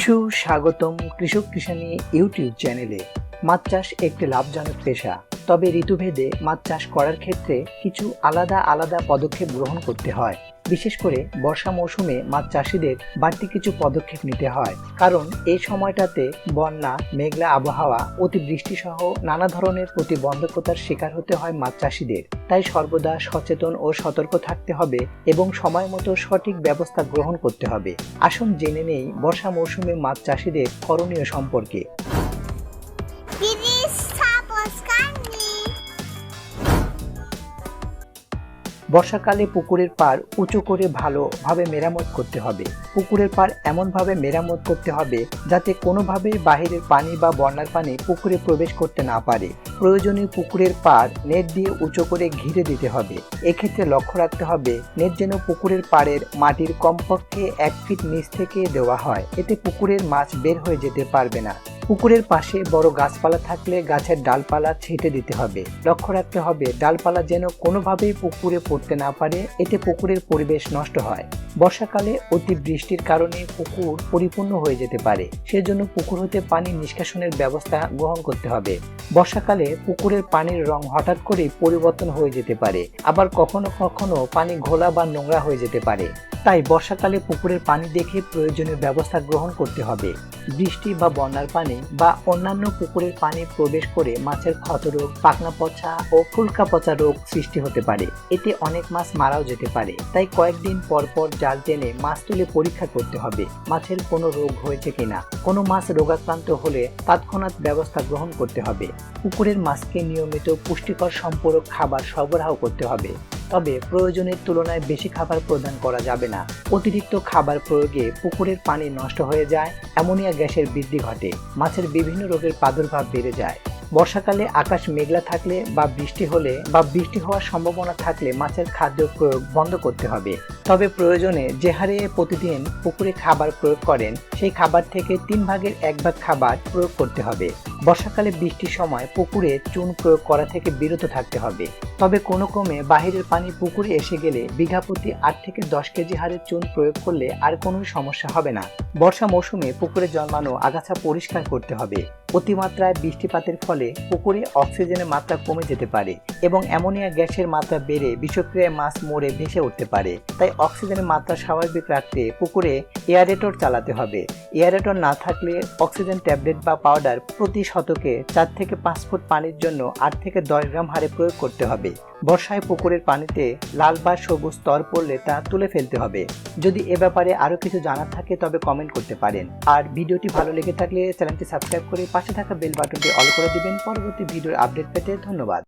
সুস্বাগতম কৃষক কৃষানি ইউটিউব চ্যানেলে। মাছ চাষ একটি লাভজনক পেশা। তবে ঋতুভেদে মাছ চাষ করার ক্ষেত্রে কিছু আলাদা আলাদা পদক্ষেপ গ্রহণ করতে হয়। বিশেষ করে বর্ষা মৌসুমে মাছ চাষিদের বাড়তি কিছু পদক্ষেপ নিতে হয়। কারণ এই সময়টাতে বন্যা, মেঘলা আবহাওয়া অতিবৃষ্টি সহ নানা ধরনের প্রতিবন্ধকতার শিকার হতে হয় মাছ চাষিদের। তাই সর্বদা সচেতন ও সতর্ক থাকতে হবে এবং সময় মতো সঠিক ব্যবস্থা গ্রহণ করতে হবে। আসুন জেনে নেই বর্ষা মৌসুমে মাছ চাষিদের করণীয় সম্পর্কে। বর্ষাকালে পুকুরের পাড় উঁচু করে ভালোভাবে মেরামত করতে হবে। পুকুরের পাড় এমনভাবে মেরামত করতে হবে যাতে কোনোভাবেই বাহিরের পানি বা বন্যার পানি পুকুরে প্রবেশ করতে না পারে। প্রয়োজনীয় পুকুরের পাড় নেট দিয়ে উঁচু করে ঘিরে দিতে হবে। এক্ষেত্রে লক্ষ্য রাখতে হবে, নেট যেন পুকুরের পাড়ের মাটির কমপক্ষে এক ফিট নিচ থেকে দেওয়া হয়। এতে পুকুরের মাছ বের হয়ে যেতে পারবে না। পুকুরের পাশে বড় গাছপালা থাকলে গাছের ডালপালা ছেটে দিতে হবে। লক্ষ্য রাখতে হবে, ডালপালা যেন কোনোভাবেই পুকুরে পড়তে না পারে, এতে পুকুরের পরিবেশ নষ্ট হয়। বর্ষাকালে অতি বৃষ্টির কারণে পুকুর পরিপূর্ণ হয়ে যেতে পারে, সেজন্য পুকুর হতে পানি নিষ্কাশনের ব্যবস্থা গ্রহণ করতে হবে। বর্ষাকালে পুকুরের পানির রং হঠাৎ করে পরিবর্তন হয়ে যেতে পারে, আবার কখনো কখনো পানি ঘোলা বা নোংরা হয়ে যেতে পারে। তাই বর্ষাকালে পুকুরের পানি দেখে প্রয়োজনীয় ব্যবস্থা গ্রহণ করতে হবে। বৃষ্টি বা বন্যার পানি বা অন্যান্য পুকুরের পানি প্রবেশ করে মাছের ক্ষতরোগ পাকনা পচা ও ফুলকা পচা রোগ সৃষ্টি হতে পারে। এতে অনেক মাছ মারাও যেতে পারে। তাই কয়েকদিন পর পর জাল টেনে মাছ তুলে পরীক্ষা করতে হবে, মাছের কোনো রোগ হয়েছে কিনা। কোনো মাছ রোগাক্রান্ত হলে তৎক্ষণাৎ ব্যবস্থা গ্রহণ করতে হবে। পুকুরের মাছকে নিয়মিত পুষ্টিকর সম্পূরক খাবার সরবরাহ করতে হবে। তবে প্রয়োজনের তুলনায় বেশি খাবার প্রদান করা যাবে না। অতিরিক্ত খাবার প্রয়োগে পুকুরের পানি নষ্ট হয়ে যায়, অ্যামোনিয়া গ্যাসের বৃদ্ধি ঘটে, মাছের বিভিন্ন রোগের প্রাদুর্ভাব বেড়ে যায়। বর্ষাকালে আকাশ মেঘলা থাকলে বা বৃষ্টি হলে বা বৃষ্টি হওয়ার সম্ভাবনা থাকলে মাছের খাদ্য প্রয়োগ বন্ধ করতে হবে। তবে প্রয়োজনে যে হারে প্রতিদিন পুকুরে খাবার প্রয়োগ করেন, সেই খাবার থেকে তিন ভাগের এক ভাগ খাবার প্রয়োগ করতে হবে। বর্ষাকালে বৃষ্টির সময় পুকুরে চুন প্রয়োগ করা থেকে বিরত থাকতে হবে। তবে কোনো ক্রমে বাহিরের পানি পুকুরে এসে গেলে বিঘা প্রতি আট থেকে দশ কেজি হারে চুন প্রয়োগ করলে আর কোনো সমস্যা হবে না। বর্ষা মৌসুমে পুকুরে জন্মানো আগাছা পরিষ্কার করতে হবে। অতিমাত্রায় বৃষ্টিপাতের ফলে পুকুরে অক্সিজেনের মাত্রা কমে যেতে পারে এবং অ্যামোনিয়া গ্যাসের মাত্রা বেড়ে বিষক্রিয়ায় মাছ মরে ভেসে উঠতে পারে। তাই অক্সিজেনের মাত্রা স্বাভাবিক রাখতে পুকুরে এয়ারেটর চালাতে হবে। এয়ারেটর না থাকলে অক্সিজেন ট্যাবলেট বা পাউডার প্রতি শতকে চার থেকে পাঁচ ফুট পানির জন্য আট থেকে দশ গ্রাম হারে প্রয়োগ করতে হবে। বর্ষায় পুকুরের পানিতে লাল বা সবুজ স্তর পড়লে তা তুলে ফেলতে হবে। যদি এ ব্যাপারে আরও কিছু জানার থাকে তবে কমেন্ট করতে পারেন। আর ভিডিওটি ভালো লেগে থাকলে চ্যানেলটি সাবস্ক্রাইব করে পাশে থাকা বেল বাটনটি অল করে দিবেন। পরবর্তী ভিডিওর আপডেট পেতে ধন্যবাদ।